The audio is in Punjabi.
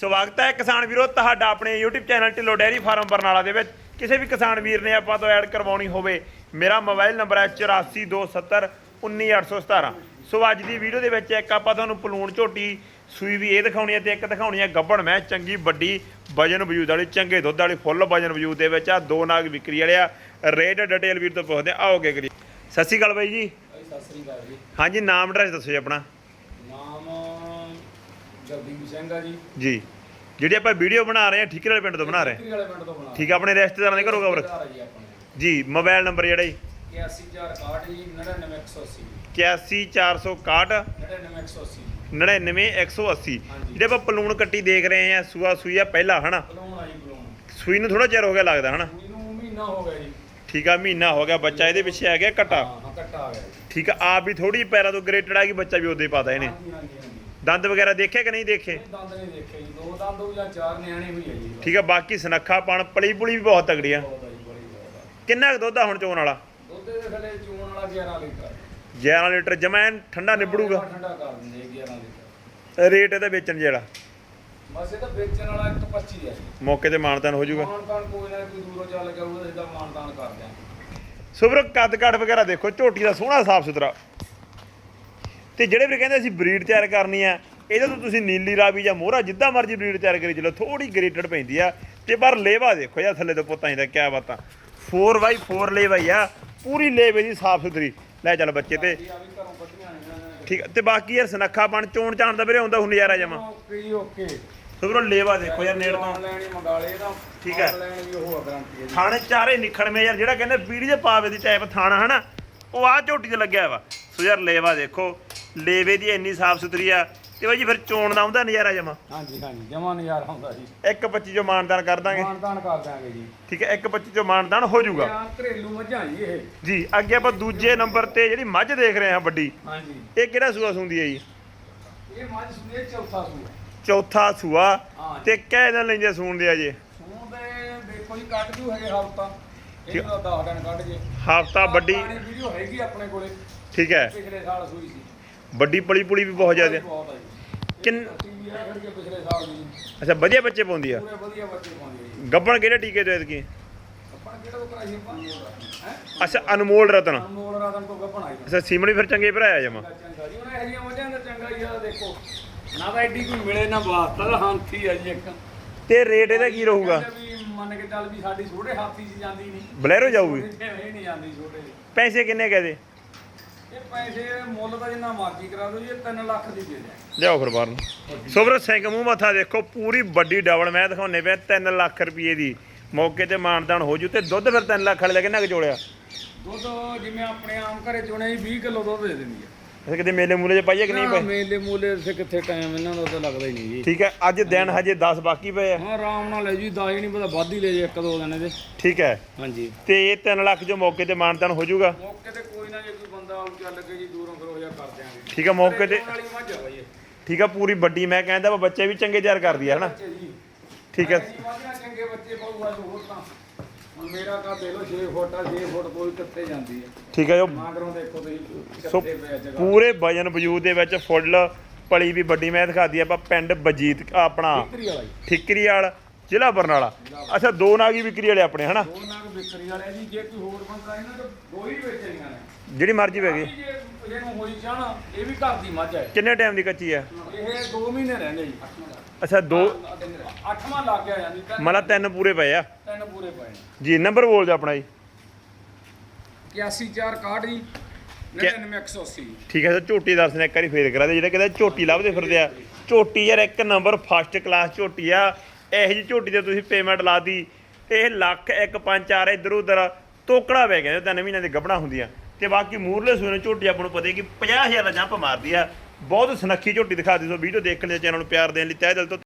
ਸਵਾਗਤ ਹੈ ਕਿਸਾਨ ਵੀਰੋ ਤੁਹਾਡਾ ਆਪਣੇ YouTube channel Dhillon dairy farm Barnala ਦੇ ਵਿੱਚ। ਕਿਸੇ ਵੀ ਕਿਸਾਨ ਵੀਰ ਨੇ ਆਪਾਂ ਤੋਂ ਐਡ ਕਰਵਾਉਣੀ ਹੋਵੇ ਮੇਰਾ ਮੋਬਾਈਲ ਨੰਬਰ ਹੈ 8427191817 ਸੋ ਅੱਜ ਦੀ ਵੀਡੀਓ ਦੇ ਵਿੱਚ ਇੱਕ ਆਪਾਂ ਤੁਹਾਨੂੰ ਪਲੂਣ ਝੋਟੀ ਸੂਈ ਵੀ ਇਹ ਦਿਖਾਉਣੀ ਹੈ ਤੇ ਇੱਕ ਦਿਖਾਉਣੀ ਹੈ ਗੱਬਣ ਮੈਂ ਚੰਗੀ ਵੱਡੀ ਵਜਨ ਵਜੂਦ ਵਾਲੀ ਚੰਗੇ ਦੁੱਧ ਵਾਲੀ ਫੁੱਲ ਵਜਨ ਵਜੂਦ ਦੇ ਵਿੱਚ ਆ ਦੋ ਨਾਗ ਵਿਕਰੀ ਵਾਲੇ ਆ। ਰੇਟ ਡਿਟੇਲ ਵੀਰ ਤੋਂ ਪੁੱਛਦੇ ਆਓਗੇ ਕਰੀ ਸਤਿ ਸ਼੍ਰੀ ਅਕਾਲ ਬਾਈ ਜੀ। ਸਤਿ ਸ੍ਰੀ ਅਕਾਲ ਜੀ। ਹਾਂਜੀ ਨਾਮ ਐਡਰੈਸ ਦੱਸੋ ਜੀ ਆਪਣਾ। ਜਗਦੀਪ ਸਿੰਘ ਆ ਜੀ। ਜੀ। ਜਿਹੜੀ ਆਪਾਂ ਵੀਡੀਓ ਬਣਾ ਰਹੇ ਹਾਂ ਠੀਕਰੇ ਵਾਲੇ ਪਿੰਡ ਤੋਂ ਬਣਾ ਰਹੇ ਹਾਂ। ਠੀਕਰੀ ਵਾਲੇ ਪਿੰਡ ਤੋਂ ਬਣਾ ਠੀਕ ਆ ਆਪਣੇ ਰਿਸ਼ਤੇਦਾਰਾਂ ਦੇ ਘਰੋਂ ਆ ਜੀ ਆਪਣੇ। ਜੀ ਮੋਬਾਈਲ ਨੰਬਰ ਜਿਹੜਾ ਜੀ? 81461 ਜੀ 99180 81461 99180 99180 ਹਾਂਜੀ। ਜਿਹੜੇ ਆਪਾਂ ਪਲੂਣ ਕੱਟੀ ਦੇਖ ਰਹੇ ਆ ਸੂਆ ਸੂਈ ਆ ਪਹਿਲਾ ਹਨਾ? ਆ ਜੀ ਸੂਈ ਨੂੰ ਥੋੜਾ ਚਿਰ ਹੋ ਗਿਆ ਲੱਗਦਾ ਹਨਾ? ਇਹਨੂੰ ਮਹੀਨਾ ਹੋ ਗਿਆ ਜੀ। ਠੀਕ ਆ ਮਹੀਨਾ ਹੋ ਗਿਆ ਬੱਚਾ ਇਹਦੇ ਪਿੱਛੇ ਆ ਗਿਆ ਕਟਾ ਹਾਂ ਹਾਂ ਕੱਟਾ ਆ ਗਿਆ ਜੀ। ਠੀਕ ਆ ਆਪ ਵੀ ਥੋੜੀ ਪੈਰਾਂ ਤੋਂ ਗ੍ਰੇਟਡ ਆ ਗਈ ਬੱਚਾ ਵੀ ਉਹਦੇ ਪਾਤਾ ਇਹਨੇ। ਹਾਂਜੀ ਹਾਂਜੀ ਹਾਂਜੀ। ਦੰਦ ਵਗੈਰਾ ਦੇਖੇ ਕਿ ਨਹੀਂ ਦੇਖੇ? ਦੰਦ ਨਹੀਂ ਦੇਖੇ ਜੀ। ਦੋ ਦੰਦ ਹੋ ਜਾਂ ਚਾਰ ਨਿਆਣੇ ਵੀ ਆ ਜੀ। ਠੀਕ ਆ ਬਾਕੀ ਸਨੱਖਾ ਪਣ ਪਲੀ ਪੁਲੀ ਵੀ ਬਹੁਤ ਤਗੜੀ ਆ। ਬਹੁਤ ਆ ਜੀ ਬੜੀ ਬਹੁਤ ਆ। ਕਿੰਨਾ ਕੁ ਦੁੱਧ ਆ ਹੁਣ ਚੋਣ ਵਾਲਾ? ਦੁੱਧ ਦੇ ਥੱਲੇ ਚੂਣ ਵਾਲਾ 11 ਲੀਟਰ 11 ਲੀਟਰ ਜਮੈਨ ਠੰਡਾ ਨਿਬੜੂਗਾ? ਠੰਡਾ ਕਰ ਦਿੰਦੇ ਜੀ 11 ਲੀਟਰ। ਰੇਟ ਇਹਦਾ ਵੇਚਣ ਜਿਹੜਾ? ਬਸ ਇਹ ਤਾਂ ਵੇਚਣ ਵਾਲਾ 125 ਹੈ ਜੀ। ਮੌਕੇ ਤੇ ਮਾਨਤਾਨ ਹੋ ਜਾਊਗਾ। ਮਾਨਤਾਨ ਕੋਈ ਨਾ ਕੋਈ ਦੂਰੋਂ ਚੱਲ ਕੇ ਉਹਦਾ ਸਿੱਧਾ ਮਾਨਤਾਨ ਕਰ ਦਿਆਂ ਸੋ ਵੀਰੋ ਕੱਦ ਕਾਠ ਵਗੈਰਾ ਦੇਖੋ ਝੋਟੀ ਦਾ ਸੋਹਣਾ ਸਾਫ਼ ਸੁਥਰਾ ਤੇ ਜਿਹੜੇ ਵੀ ਕਹਿੰਦੇ ਅਸੀਂ ਬਰੀਡ ਤਿਆਰ ਕਰਨੀ ਆ, ਇਹਦੇ ਤੋਂ ਤੁਸੀਂ ਨੀਲੀ ਰਾਵੀ ਜਾਂ ਮੋਹਰਾ ਜਿੱਦਾਂ ਮਰਜ਼ੀ ਬਰੀਡ ਤਿਆਰ ਕਰੀ ਚਲੋ ਥੋੜੀ ਗ੍ਰੇਟਡ ਪੈਂਦੀ ਆ। ਤੇ ਪਰ ਲੇਵਾ ਦੇਖੋ ਯਾ ਥੱਲੇ ਤੋਂ ਪੁੱਤਾਂ ਦਾ ਕਿਆ ਬਾਤਾਂ। 4x4 ਲੇਵਾ ਆ, ਪੂਰੀ ਲੇਵੇ ਦੀ ਸਾਫ਼ ਸੁਥਰੀ। ਲੈ ਚੱਲ ਬੱਚੇ ਤੇ। ਠੀਕ ਤੇ ਬਾਕੀ ਯਾਰ ਸਨੱਖਾ ਬਣ, ਚੋਣ ਚਾਣ ਦਾ ਵੀਰੇ ਆਉਂਦਾ ਹੁਣ ਨਜ਼ਾਰਾ ਜਮਾ। ਓਕੇ ਓਕੇ ਸੋ ਲੇਵਾ ਦੇਖੋ ਯਾਰ ਨੇੜ ਤੋਂ। ਠੀਕ ਹੈ। ਥਾਣੇ ਚਾਰੇ ਨਿਖੜਵੇਂ ਯਾਰ, ਜਿਹੜਾ ਕਹਿੰਦੇ ਬੀੜੀ ਦੇ ਪਾਵੇ ਦੀ ਟਾਈਪ ਥਾਣਾ ਹਨਾ, ਉਹ ਆ ਝੋਟੀ ਤੇ ਲੱਗਿਆ ਵਾ। ਸੋ ਯਾਰ ਲੇਵਾ ਦੇਖੋ। ਲੇਵੇ ਦੀ ਇੰਨੀ ਸਾਫ਼ ਸੁਥਰੀ ਆ ਤੇ ਬਾਈ ਜੀ ਫਿਰ ਚੋਣ ਦਾ ਆਉਂਦਾ ਨਜ਼ਾਰਾ ਜਮਾ? ਹਾਂਜੀ ਹਾਂਜੀ ਜਮਾ ਨਜ਼ਾਰਾ ਹੁੰਦਾ ਜੀ। ਇੱਕ 25 ਜੋ ਮਾਨਦਾਨ ਕਰ ਦਾਂਗੇ। ਮਾਨਤਾਨ ਕਰ ਦਿਆਂਗੇ ਜੀ। ਠੀਕ ਹੈ ਇੱਕ 25 ਜੋ ਮਾਨਦਾਨ ਹੋ ਜਾਊਗਾ। ਇਹ ਆ ਘਰੇਲੂ ਮੱਝਾਂ ਜੀ ਇਹ। ਜੀ ਅੱਗੇ ਆਪਾਂ ਦੂਜੇ ਨੰਬਰ ਤੇ ਜਿਹੜੀ ਮੱਝ ਦੇਖ ਰਹੇ ਹਾਂ ਵੱਡੀ ਹਾਂਜੀ। ਇਹ ਕਿਹੜਾ ਸੂਆ ਸੁੰਦੀ ਹੈ ਜੀ? ਇਹ ਮੱਝ ਸੁਣੇ ਚੌਥਾ ਸੂਆ। ਤੇ ਕਹਿ ਦਿਨ ਲੈਂਦੇ ਸੂਣ ਦੇ ਅਜੇ ਸੂ ਦੇ ਦੇਖੋ ਜੀ ਕੱਢ ਜੂ ਹੈਗੇ ਹਫਤਾ। ਇਹਦਾ 10 ਦਿਨ ਕੱਢ ਜੇ। ਹਫਤਾ ਵੱਡੀ। ਵੀਡੀਓ ਹੈਗੀ ਆਪਣੇ ਕੋਲੇ। ਠੀਕ ਹੈ। ਪਿਛਲੇ ਸਾਲ ਸੂਈ ਸੀ। ਵੱਡੀ ਪਲੀ ਪੁਲੀ ਵੀ ਬਹੁਤ ਜ਼ਿਆਦਾ ਬਹੁਤ ਆ ਜੀ। ਕਿੰਨ ਟੀਵੀ ਆ ਕਰਕੇ ਪਿਛਲੇ ਸਾਲ ਦੀ। ਅੱਛਾ ਵਧੀਆ ਬੱਚੇ ਪਾਉਂਦੀ ਆ? ਪੂਰੇ ਵਧੀਆ ਬੱਚੇ ਪਾਉਂਦੇ ਜੀ। ਗੱਬਣ ਕਿਹੜੇ ਟੀਕੇ ਤੋਂ ਐਤਕੀ? ਆਪਾਂ ਕਿਹੜਾ ਤੋਂ ਕਰਾਈ ਆਪਾਂ? ਹੈ? ਅੱਛਾ ਅਨਮੋਲ ਰਤਨ। ਅਨਮੋਲ ਰਾਤਨ ਤੋਂ ਗੱਪਣ ਆਈ ਅੱਛਾ ਸੀਮਨ ਵੀ ਫਿਰ ਚੰਗੇ ਭਰਾਇਆ ਜਮਾ। ਚੰਗਾ ਜੀ। ਉਹਨੇ ਹਜੀਆਂ ਮੱਝਾਂ ਦਾ ਚੰਗਾ ਹੀ ਆ ਦੇਖੋ। ਨਾ ਤਾਂ ਐਡੀ ਕੋਈ ਮਿਲੇ ਨਾ ਵਾਸਤਾ ਤਾਂ ਹਾਂਥੀ ਆ ਜੀ ਇੱਕ। ਤੇ ਰੇਟ ਇਹਦਾ ਕੀ ਰਹੂਗਾ? ਕਹਿੰਦੇ ਵੀ ਮੰਨ ਕੇ ਚੱਲ ਵੀ ਸਾਡੀ ਛੋਟੇ ਹਾਥੀ 'ਚ ਜਾਂਦੀ ਨਹੀਂ। ਬਲੈਰੋ ਜਾਊਗੀ। ਇਹ ਨਹੀਂ ਜਾਂਦੀ ਛੋਟੇ। 'ਚ। ਪੈਸੇ ਕਿੰਨੇ ਕਹਦੇ? ਇਹ ਪੈਸੇ ਮੁੱਲ ਤਾਂ ਜਿੰਨਾ ਮਰਜ਼ੀ ਕਰਾ ਦਿਓ ਜੀ ਇਹ 3 ਲੱਖ ਦੀ ਦੇ ਲਿਆਓ ਫਿਰ ਬਾਹਰ ਨੂੰ। ਸੁਬਰ ਸਿੰਘ ਮੂੰਹ ਮੱਥਾ ਦੇਖੋ ਪੂਰੀ ਵੱਡੀ ਡਬਲ ਮੈਂ ਦਿਖਾਉਨੇ ਪਿਆ 3 ਲੱਖ ਰੁਪਏ ਦੀ। ਮੌਕੇ ਤੇ ਮਾਨਦਾਨ ਹੋ ਜੂ ਤੇ ਦੁੱਧ ਫਿਰ 3 ਲੱਖ ਵਾਲੇ ਦਾ ਕਿੰਨਾ ਕੁ ਜੋੜਿਆ? ਦੁੱਧ ਜਿਵੇਂ ਆਪਣੇ ਆਮ ਘਰੇ ਚੁਣੇ ਜੀ 20 ਕਿਲੋ ਦੁੱਧ ਦੇ ਦਿੰਦੀ ਆ। ਅੱਛਾ ਕਿਤੇ ਮੇਲੇ ਮੂਲੇ 'ਚ ਪਾਈਏ ਕਿ ਨਹੀਂ ਨਾ, ਪਏ ਮੇਲੇ ਮੂਲੇ ਸੇ ਕਿੱਥੇ ਟਾਈਮ ਇਹਨਾਂ ਦਾ ਤਾਂ ਲੱਗਦਾ ਹੀ ਨਹੀਂ ਜੀ। ਠੀਕ ਹੈ ਅੱਜ ਦਿਨ ਹਜੇ 10 ਬਾਕੀ ਪਏ ਆ। ਹਾਂ ਆਰਾਮ ਨਾਲ ਲੈ ਜੀ ਦਾਈ ਨਹੀਂ ਪਤਾ ਵੱਧ ਹੀ ਲੈ ਜੇ ਇੱਕ ਦੋ ਦਿਨ ਇਹਦੇ। ਠੀਕ ਹੈ। ਹਾਂਜੀ। ਤੇ ਇਹ 3 ਲੱਖ ਜੋ ਮੌਕੇ ਤੇ ਮਾਨਦਾਨ ਹੋ ਜਾਊਗਾ। ਮੌਕੇ ਤੇ ਕੋਈ ਨਾ ਜੇ ਕੋਈ ਬੰਦਾ ਆਉਂ ਚੱਲ ਕੇ ਜੀ ਦੂਰੋਂ ਫਿਰ ਉਹ ਜਿਹਾ ਕਰ ਦਿਆਂਗੇ। ਠੀਕ ਹੈ ਮੌਕੇ ਤੇ ਘਰੇ ਚੋਣ ਵਾਲੀ ਮੱਝ ਆ ਬਾਈ ਇਹ। ਠੀਕ ਹੈ ਪੂਰੀ ਵੱਡੀ ਮੈਂ ਕਹਿੰਦਾ ਵਾ ਬੱਚੇ ਵੀ ਚੰਗੇ ਤਿਆਰ ਕਰਦੀ ਆ ਹਨਾ? ਜੀ। ਠੀਕ ਹੈ। ਐਸੀ ਮੱਝਾਂ ਚੰਗੇ ਬੱਚੇ ਪਾਊਗਾ ਜੋ ਹੋਰ ਤਾਂ। ਹੁਣ ਮੇਰਾ ਕਾ ਦੇ ਲੋ 6 ਫੁੱਟ ਆ 6 ਫੁੱਟ ਕੋਈ ਕਿੱਥੇ ਜਾਂਦੀ ਹੈ। ਠੀਕ ਹੈ ਜੋ ਮਾਗਰੋਂ ਦੇਖੋ ਤੁਸੀਂ ਸੋ ਕਿੱਥੇ ਪਿਆ ਜਗ੍ਹਾ ਪੂਰੇ ਵਜਨ ਵਜੂਦ ਦੇ ਵਿੱਚ ਫੁੱਲ ਪਲੀ ਵੀ ਵੱਡੀ ਮੈਂ ਦਿਖਾਦੀ ਆਪਾਂ ਪਿੰਡ ਬਜੀਤ ਆਪਣਾ ਵਿਕਰੀ ਵਾਲਾ ਜੀ। ਠਿਕਰੀ ਵਾਲ ਜ਼ਿਲ੍ਹਾ ਬਰਨਾਲਾ। ਅੱਛਾ ਦੋ ਨਾਗੀ ਵਿਕਰੀ ਵਾਲੇ ਆਪਣੇ ਹਨਾ? ਦੋ ਨਾਗ ਵਿਕਰੀ ਵਾਲੇ ਜੀ ਜੇ ਕੋਈ ਹੋਰ ਬੰਦਾ ਇਹਨਾਂ ਤਾਂ ਦੋ ਹੀ ਵੇਚਣੀਆਂ ਨੇ। ਜਿਹੜੀ ਮਰਜ਼ੀ ਵੇਗੇ ਜੇ ਇਹਨੂੰ ਹੋਈ ਜਾਣਾ ਇਹ ਵੀ ਘਰ ਦੀ ਮੱਝ ਹੈ। ਕਿੰਨੇ ਟਾਈਮ ਦੀ ਕੱਚੀ ਆ ਇਹ 2 ਮਹੀਨੇ ਰਹਿੰਦੇ ਜੀ। ਅੱਛਾ ਦੋ ਅੱਠਵਾਂ ਲੱਗ ਗਿਆ ਤਿੰਨ- ਮਤਲਬ ਤਿੰਨ ਪੂਰੇ ਪਏ ਆ। ਪਏ ਨੇ। ਜੀ ਨੰਬਰ ਬੋਲ ਦਿਓ ਆਪਣਾ ਜੀ। 81461 ਜੀ 99180 ਠੀਕ ਹੈ ਸਰ ਝੋਟੀ ਦਰਸ਼ਨ ਇੱਕ ਵਾਰੀ ਫੇਰ ਕਰਾ ਦੇ ਜਿਹੜੇ ਕਹਿੰਦੇ ਝੋਟੀ ਲੱਭਦੇ ਫਿਰਦੇ ਆ। ਝੋਟੀ ਯਾਰ ਇੱਕ ਨੰਬਰ ਫਸਟ ਕਲਾਸ ਝੋਟੀ ਆ। ਇਹੋ ਜਿਹੀ ਝੋਟੀ ਤੇ ਤੁਸੀਂ ਪੇਮੈਂਟ ਲਾਦੀ ਇਹ ਲੱਖ ਇੱਕ ਪੰਜ ਚਾਰ ਇੱਧਰ ਉਧਰ ਤੋਕੜਾ ਪੈ ਗਿਆ ਤਿੰਨ ਮਹੀਨਿਆਂ ਦੀ ਗੱਭਣਾ ਹੁੰਦੀਆਂ। ਤੇ ਬਾਕੀ ਮੂਰਲੇ ਸੂਏ ਝੋਟੀ ਆਪਾਂ ਨੂੰ ਪਤਾ ਕਿ 50000 ਦਾ ਜੰਪ ਮਾਰਦੀ ਆ। ਬਹੁਤ ਸੁਨੱਖੀ ਝੋਟੀ ਦਿਖਾ ਦੇ ਸੋ ਵੀਡੀਓ ਦੇਖਣ ਦੇ ਚੈਨਲ ਨੂੰ ਪਿਆਰ ਦੇਣ ਲਈ ਤਹਿ ਦਿਲ ਤੋਂ